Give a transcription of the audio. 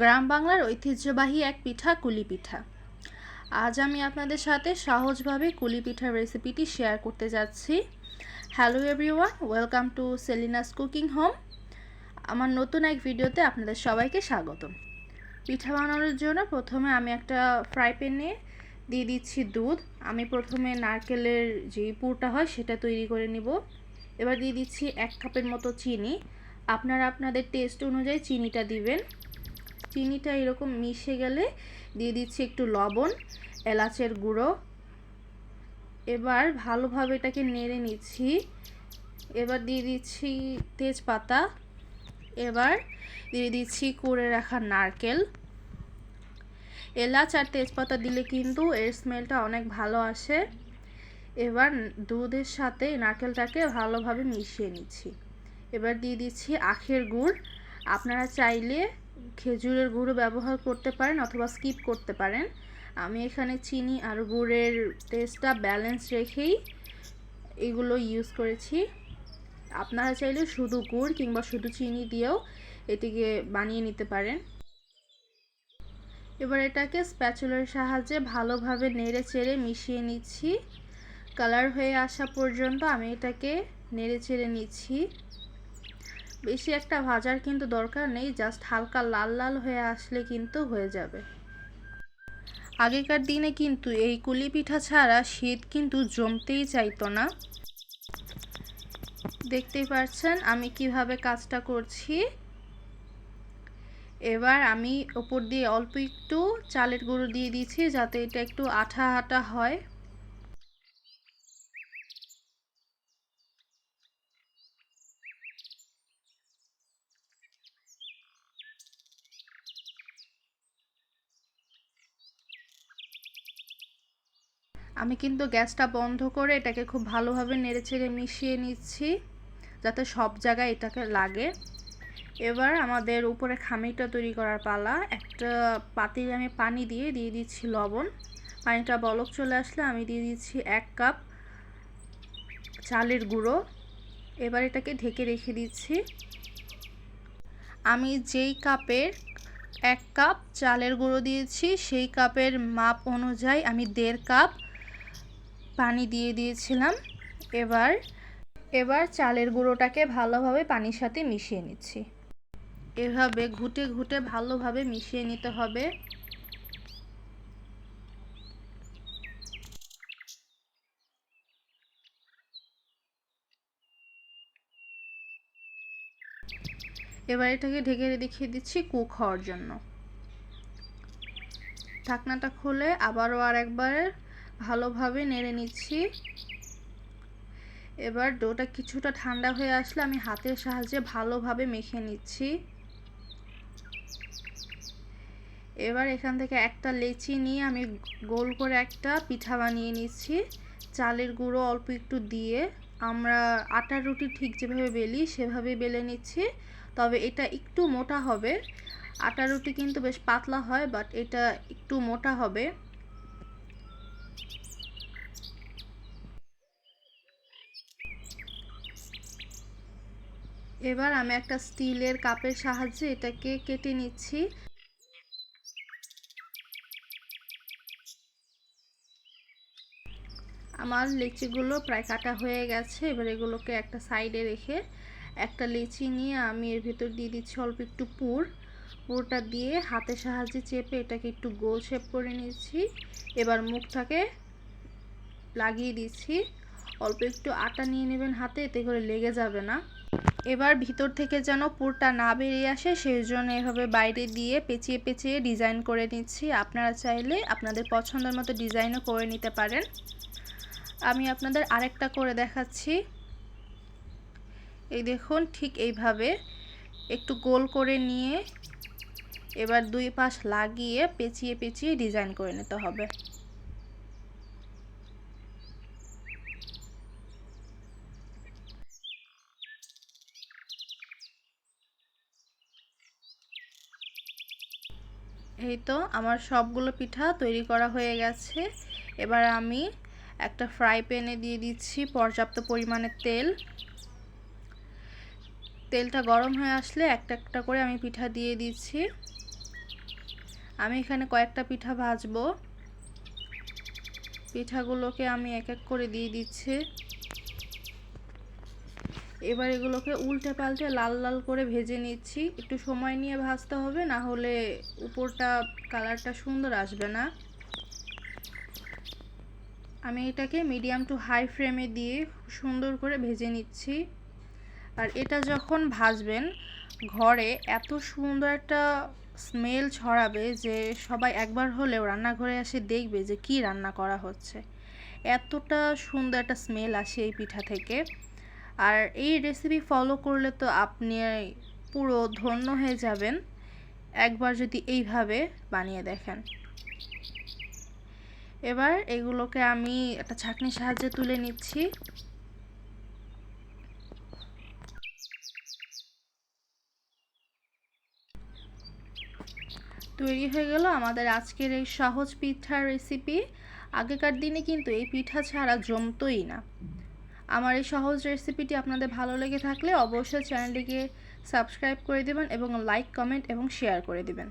গ্রাম বাংলার ঐতিহ্যবাহী এক পিঠা কুলি পিঠা আজ আমি আপনাদের সাথে সহজভাবে কুলি পিঠার রেসিপিটি শেয়ার করতে যাচ্ছি। Hello everyone welcome to Selina's cooking home আমার নতুন এক ভিডিওতে আপনাদের সবাইকে স্বাগতম। পিঠা বানানোর জন্য প্রথমে আমি একটা ফ্রাই প্যানে দিয়ে দিচ্ছি দুধ। আমি প্রথমে নারকেলের যে পুরটা হয় সেটা তৈরি করে নিব। এবার দিয়ে দিচ্ছি এক কাপের মতো চিনি। আপনারা আপনাদের টেস্ট অনুযায়ী চিনিটা দিবেন। চিনিটা এরকম মিশে গেলে দিয়ে দিচ্ছি একটু লবণ, এলাচের গুঁড়ো। এবার ভালোভাবে এটাকে নেড়ে নিচ্ছি। এবার দিয়ে দিচ্ছি তেজপাতা। এবার দিয়ে দিচ্ছি কুড়ে রাখা নারকেল। এলাচ আর তেজপাতা দিলে কিন্তু এর স্মেলটা অনেক ভালো আসে। এবার দুধের সাথে নারকেলটাকে ভালোভাবে মিশিয়ে নিচ্ছি। এবার দিয়ে দিচ্ছি আখের গুড়। আপনারা চাইলে খেজুরের গুঁড়ো ব্যবহার করতে পারেন অথবা স্কিপ করতে পারেন। আমি এখানে চিনি আর গুড়ের টেস্টটা ব্যালেন্স রেখেই এগুলো ইউজ করেছি। আপনারা চাইলে শুধু গুড় কিংবা শুধু চিনি দিয়েও এটিকে বানিয়ে নিতে পারেন। এবার এটাকে স্প্যাচুলার সাহায্যে ভালোভাবে নেড়ে চেড়ে মিশিয়ে নিচ্ছি। কালার হয়ে আসা পর্যন্ত আমি এটাকে নেড়ে চেড়ে নিচ্ছি। বেশি একটা ভাজার কিন্তু দরকার নেই জাস্ট হালকা লাল লাল হয়ে আসলে কিন্তু হয়ে যাবে। আগেকার দিনে কিন্তু এই কুলি পিঠা ছাড়া শীত কিন্তু জমতেই চাইতো না। দেখতেই পাচ্ছেন আমি কীভাবে কাজটা করছি। এবার আমি ওপর দিয়ে অল্প একটু চালের গুঁড়ো দিয়ে দিচ্ছি, যাতে এটা একটু আঠা আঠা হয়। আমি কিন্তু গ্যাসটা বন্ধ করে এটাকে খুব ভালোভাবে নেড়ে নেড়েচেড়ে মিশিয়ে নিচ্ছি, যাতে সব জায়গায় এটাকে লাগে। এবার আমাদের উপরে খামিটা তৈরি করার পালা। একটা পাতিলে আমি পানি দিয়ে দিয়ে দিচ্ছি লবণ। পানিটা বলক চলে আসলে আমি দিয়ে দিচ্ছি এক কাপ চালের গুঁড়ো। এবার এটাকে ঢেকে রেখে দিচ্ছি। আমি যেই কাপের এক কাপ চালের গুঁড়ো দিয়েছি, সেই কাপের মাপ অনুযায়ী আমি দেড় কাপ পানি দিয়ে দিয়েছিলাম। এবার এবার চালের গুঁড়োটাকে ভালোভাবে পানির সাথে মিশিয়ে নিচ্ছি। এভাবে ঘুটে ঘুটে ভালোভাবে মিশিয়ে নিতে হবে। এবার এটাকে ঢেকে দেখিয়ে দিচ্ছি কুক হওয়ার জন্য। ঢাকনাটা খুলে আবারও আর একবার ভালোভাবে নেড়ে নিচ্ছি। এবার ডোটা কিছুটা ঠান্ডা হয়ে আসলে আমি হাতের সাহায্যে ভালোভাবে মেখে নিচ্ছি। এবার এখান থেকে একটা লেচি নিয়ে আমি গোল করে একটা পিঠা বানিয়ে নিচ্ছি। চালের গুঁড়ো অল্প একটু দিয়ে আমরা আটার রুটি ঠিক যেভাবে বেলি সেভাবে বেলে নিচ্ছি, তবে এটা একটু মোটা হবে। আটা রুটি কিন্তু বেশ পাতলা হয় বাট এটা একটু মোটা হবে। এবার আমি একটা স্টিলের কাপের সাহায্যে এটাকে কেটে নিচ্ছি। আমার লিচিগুলো প্রায় কাটা হয়ে গেছে, এবার এগুলোকে একটা সাইডে রেখে একটা লিচি নিয়ে আমি এর ভিতর দিয়ে দিচ্ছি অল্প একটু পুর। পুরটা দিয়ে হাতের সাহায্যে চেপে এটাকে একটু গোল শেপ করে নিচ্ছি। এবার মুখটাকে লাগিয়ে দিচ্ছি। অল্প একটু আটা নিয়ে নেবেন হাতে, এতে করে লেগে যাবে না। এবার ভিতর থেকে যেন পুরটা না বেরিয়ে আসে, সেই জন্য এভাবে বাইরে দিয়ে পেঁচিয়ে পেঁচিয়ে ডিজাইন করে নিচ্ছি। আপনারা চাইলে আপনাদের পছন্দের মতো ডিজাইনও করে নিতে পারেন। আমি আপনাদের আরেকটা করে দেখাচ্ছি। এই দেখুন, ঠিক এইভাবে একটু গোল করে নিয়ে এবার দুই পাশ লাগিয়ে পেঁচিয়ে পেঁচিয়ে ডিজাইন করে নিতে হবে। এই তো আমার সবগুলো পিঠা তৈরি করা হয়ে গেছে। এবার আমি একটা ফ্রাই প্যানে দিয়ে দিচ্ছি পর্যাপ্ত পরিমাণে তেল। তেলটা গরম হয়ে আসলে একটা একটা করে আমি পিঠা দিয়ে দিচ্ছি। আমি এখানে কয়েকটা পিঠা ভাজবো। পিঠাগুলোকে আমি এক এক করে দিয়ে দিচ্ছি। এবার এগুলোকে উল্টে পাল্টে লাল লাল করে ভেজে নিচ্ছি। একটু সময় নিয়ে ভাজতে হবে, না হলে উপরটা কালারটা সুন্দর আসবে না। আমি এটাকে মিডিয়াম টু হাই ফ্লেমে দিয়ে সুন্দর করে ভেজে নিচ্ছি। আর এটা যখন ভাজবেন, ঘরে এত সুন্দর একটা স্মেল ছড়াবে যে সবাই একবার হলেও রান্নাঘরে এসে দেখবে যে কি রান্না করা হচ্ছে। এতটা সুন্দর একটা স্মেল আসে এই পিঠা থেকে। আর এই রেসিপি ফলো করলে তো আপনি পুরো ধন্য হয়ে যাবেন। একবার যদি এইভাবে বানিয়ে দেখেন। এবার এগুলোকে আমি একটা ছাঁকনির সাহায্যে তুলে নিচ্ছি। তৈরি হয়ে গেল আমাদের আজকের এই সহজ পিঠার রেসিপি আগেকার দিনে কিন্তু এই পিঠা ছাড়া জমতোই না। আমার এই সহজ রেসিপিটি আপনাদের ভালো লেগে থাকলে অবশ্যই চ্যানেলটিকে সাবস্ক্রাইব করে দেবেন এবং লাইক কমেন্ট এবং শেয়ার করে দেবেন।